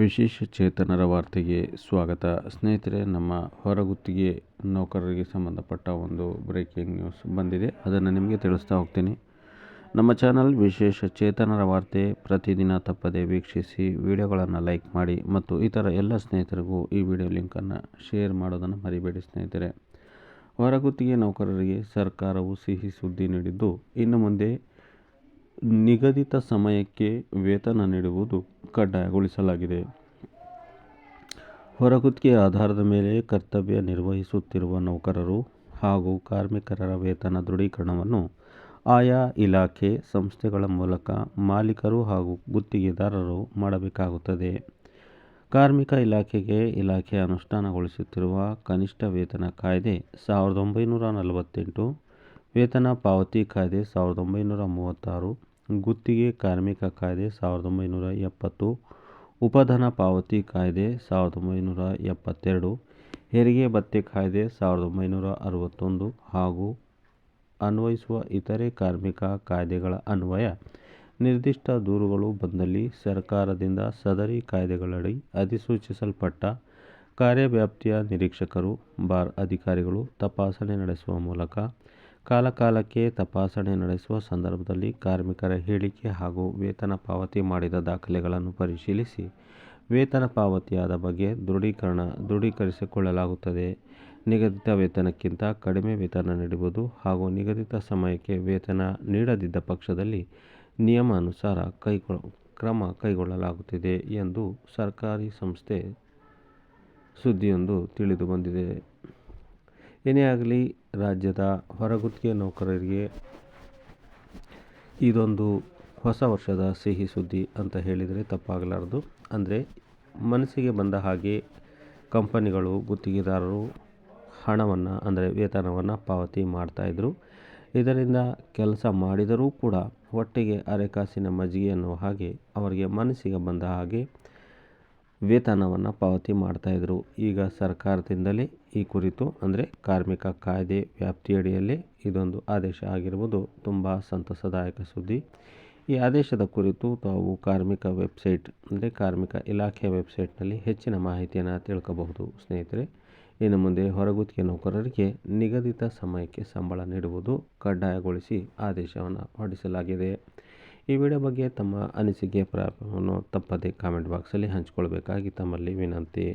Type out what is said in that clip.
ವಿಶೇಷ ಚೇತನರ ವಾರ್ತೆಗೆ ಸ್ವಾಗತ. ಸ್ನೇಹಿತರೆ, ನಮ್ಮ ಹೊರಗುತ್ತಿಗೆ ನೌಕರರಿಗೆ ಸಂಬಂಧಪಟ್ಟ ಒಂದು ಬ್ರೇಕಿಂಗ್ ನ್ಯೂಸ್ ಬಂದಿದೆ. ಅದನ್ನು ನಿಮಗೆ ತಿಳಿಸ್ತಾ ಹೋಗ್ತೀನಿ. ನಮ್ಮ ಚಾನಲ್ ವಿಶೇಷ ಚೇತನರ ವಾರ್ತೆ ಪ್ರತಿದಿನ ತಪ್ಪದೆ ವೀಕ್ಷಿಸಿ ವಿಡಿಯೋಗಳನ್ನು ಲೈಕ್ ಮಾಡಿ ಮತ್ತು ಇತರ ಎಲ್ಲ ಸ್ನೇಹಿತರಿಗೂ ಈ ವಿಡಿಯೋ ಲಿಂಕನ್ನು ಶೇರ್ ಮಾಡೋದನ್ನು ಮರಿಬೇಡಿ ಸ್ನೇಹಿತರೆ. ಹೊರಗುತ್ತಿಗೆ ನೌಕರರಿಗೆ ಸರ್ಕಾರವು ಸಿಹಿ ಸುದ್ದಿ ನೀಡಿದ್ದು, ಇನ್ನು ಮುಂದೆ ನಿಗದಿತ ಸಮಯಕ್ಕೆ ವೇತನ ನೀಡುವುದು ಕಡ್ಡಾಯಗೊಳಿಸಲಾಗಿದೆ. ಹೊರಗುತ್ತಿಗೆ ಆಧಾರದ ಮೇಲೆ ಕರ್ತವ್ಯ ನಿರ್ವಹಿಸುತ್ತಿರುವ ನೌಕರರು ಹಾಗೂ ಕಾರ್ಮಿಕರ ವೇತನ ದೃಢೀಕರಣವನ್ನು ಆಯಾ ಇಲಾಖೆ ಸಂಸ್ಥೆಗಳ ಮೂಲಕ ಮಾಲೀಕರು ಹಾಗೂ ಗುತ್ತಿಗೆದಾರರು ಮಾಡಬೇಕಾಗುತ್ತದೆ. ಕಾರ್ಮಿಕ ಇಲಾಖೆಗೆ ಇಲಾಖೆ ಅನುಷ್ಠಾನಗೊಳಿಸುತ್ತಿರುವ ಕನಿಷ್ಠ ವೇತನ ಕಾಯ್ದೆ ಸಾವಿರದ ಒಂಬೈನೂರ ನಲವತ್ತೆಂಟು, ವೇತನ ಪಾವತಿ ಕಾಯ್ದೆ ಸಾವಿರದ ಒಂಬೈನೂರ ಮೂವತ್ತಾರು ಗುತ್ತಿಗೆ ಕಾರ್ಮಿಕ ಕಾಯ್ದೆ ಸಾವಿರದ ಒಂಬೈನೂರ ಎಪ್ಪತ್ತು, ಉಪಧನ ಪಾವತಿ ಕಾಯ್ದೆ ಸಾವಿರದ ಒಂಬೈನೂರ ಎಪ್ಪತ್ತೆರಡು, ಹೆರಿಗೆ ಭತ್ಯೆ ಕಾಯ್ದೆ ಸಾವಿರದ ಒಂಬೈನೂರ ಅರವತ್ತೊಂದು ಹಾಗೂ ಅನ್ವಯಿಸುವ ಇತರೆ ಕಾರ್ಮಿಕ ಕಾಯ್ದೆಗಳ ಅನ್ವಯ, ನಿರ್ದಿಷ್ಟ ದೂರುಗಳು ಬಂದಲ್ಲಿ ಸರ್ಕಾರದಿಂದ ಸದರಿ ಕಾಯ್ದೆಗಳಡಿ ಅಧಿಸೂಚಿಸಲ್ಪಟ್ಟ ಕಾರ್ಯವ್ಯಾಪ್ತಿಯ ನಿರೀಕ್ಷಕರು, ಬಾರ್ ಅಧಿಕಾರಿಗಳು ತಪಾಸಣೆ ನಡೆಸುವ ಮೂಲಕ ಕಾಲಕಾಲಕ್ಕೆ ತಪಾಸಣೆ ನಡೆಸುವ ಸಂದರ್ಭದಲ್ಲಿ ಕಾರ್ಮಿಕರ ಹೇಳಿಕೆ ಹಾಗೂ ವೇತನ ಪಾವತಿ ಮಾಡಿದ ದಾಖಲೆಗಳನ್ನು ಪರಿಶೀಲಿಸಿ ವೇತನ ಪಾವತಿಯಾದ ಬಗ್ಗೆ ದೃಢೀಕರಣ ದೃಢೀಕರಿಸಿಕೊಳ್ಳಲಾಗುತ್ತದೆ. ನಿಗದಿತ ವೇತನಕ್ಕಿಂತ ಕಡಿಮೆ ವೇತನ ನೀಡುವುದು ಹಾಗೂ ನಿಗದಿತ ಸಮಯಕ್ಕೆ ವೇತನ ನೀಡದಿದ್ದ ಪಕ್ಷದಲ್ಲಿ ನಿಯಮಾನುಸಾರ ಕೈಗೊ ಕ್ರಮ ಕೈಗೊಳ್ಳಲಾಗುತ್ತಿದೆ ಎಂದು ಸರ್ಕಾರಿ ಸಂಸ್ಥೆ ಸುದ್ದಿಯೊಂದು ತಿಳಿದು ಬಂದಿದೆ ಏನೇ ಆಗಲಿ ರಾಜ್ಯದ ಹೊರಗುತ್ತಿಗೆ ನೌಕರರಿಗೆ ಇದೊಂದು ಹೊಸ ವರ್ಷದ ಸಿಹಿ ಸುದ್ದಿ ಅಂತ ಹೇಳಿದರೆ ತಪ್ಪಾಗಲಾರದು. ಅಂದರೆ ಮನಸ್ಸಿಗೆ ಬಂದ ಹಾಗೆ ಕಂಪನಿಗಳು ಗುತ್ತಿಗೆದಾರರು ಹಣವನ್ನು, ಅಂದರೆ ವೇತನವನ್ನು ಪಾವತಿ ಮಾಡ್ತಾಯಿದ್ರು ಇದರಿಂದ ಕೆಲಸ ಮಾಡಿದರೂ ಕೂಡ ಹೊಟ್ಟೆಗೆ ಅರೆಕಾಸಿನ ಮಜ್ಜಿಗೆ ಅನ್ನುವ ಹಾಗೆ ಅವರಿಗೆ ಮನಸ್ಸಿಗೆ ಬಂದ ಹಾಗೆ ವೇತನವನ್ನು ಪಾವತಿ ಮಾಡ್ತಾಯಿದ್ರು ಈಗ ಸರ್ಕಾರದಿಂದಲೇ ಈ ಕುರಿತು ಅಂದರೆ ಕಾರ್ಮಿಕ ಕಾಯ್ದೆ ವ್ಯಾಪ್ತಿಯಡಿಯಲ್ಲಿ ಇದೊಂದು ಆದೇಶ ಆಗಿರುವುದು ತುಂಬ ಸಂತಸದಾಯಕ ಸುದ್ದಿ. ಈ ಆದೇಶದ ಕುರಿತು ತಾವು ಕಾರ್ಮಿಕ ವೆಬ್ಸೈಟ್ ಅಂದರೆ ಕಾರ್ಮಿಕ ಇಲಾಖೆಯ ವೆಬ್ಸೈಟ್ನಲ್ಲಿ ಹೆಚ್ಚಿನ ಮಾಹಿತಿಯನ್ನು ತಿಳ್ಕೋಬಹುದು. ಸ್ನೇಹಿತರೆ, ಇನ್ನು ಮುಂದೆ ಹೊರಗುತ್ತಿಗೆ ನೌಕರರಿಗೆ ನಿಗದಿತ ಸಮಯಕ್ಕೆ ಸಂಬಳ ನೀಡುವುದು ಕಡ್ಡಾಯಗೊಳಿಸಿ ಆದೇಶವನ್ನು ಹೊರಡಿಸಲಾಗಿದೆ. ಈ ವಿಡಿಯೋ ಬಗ್ಗೆ ತಮ್ಮ ಅನಿಸಿಕೆ ಪ್ರಾಪವನ್ನು ತಪ್ಪದೆ ಕಾಮೆಂಟ್ ಬಾಕ್ಸಲ್ಲಿ ಹಂಚಿಕೊಳ್ಬೇಕಾಗಿ ತಮ್ಮಲ್ಲಿ ವಿನಂತಿ.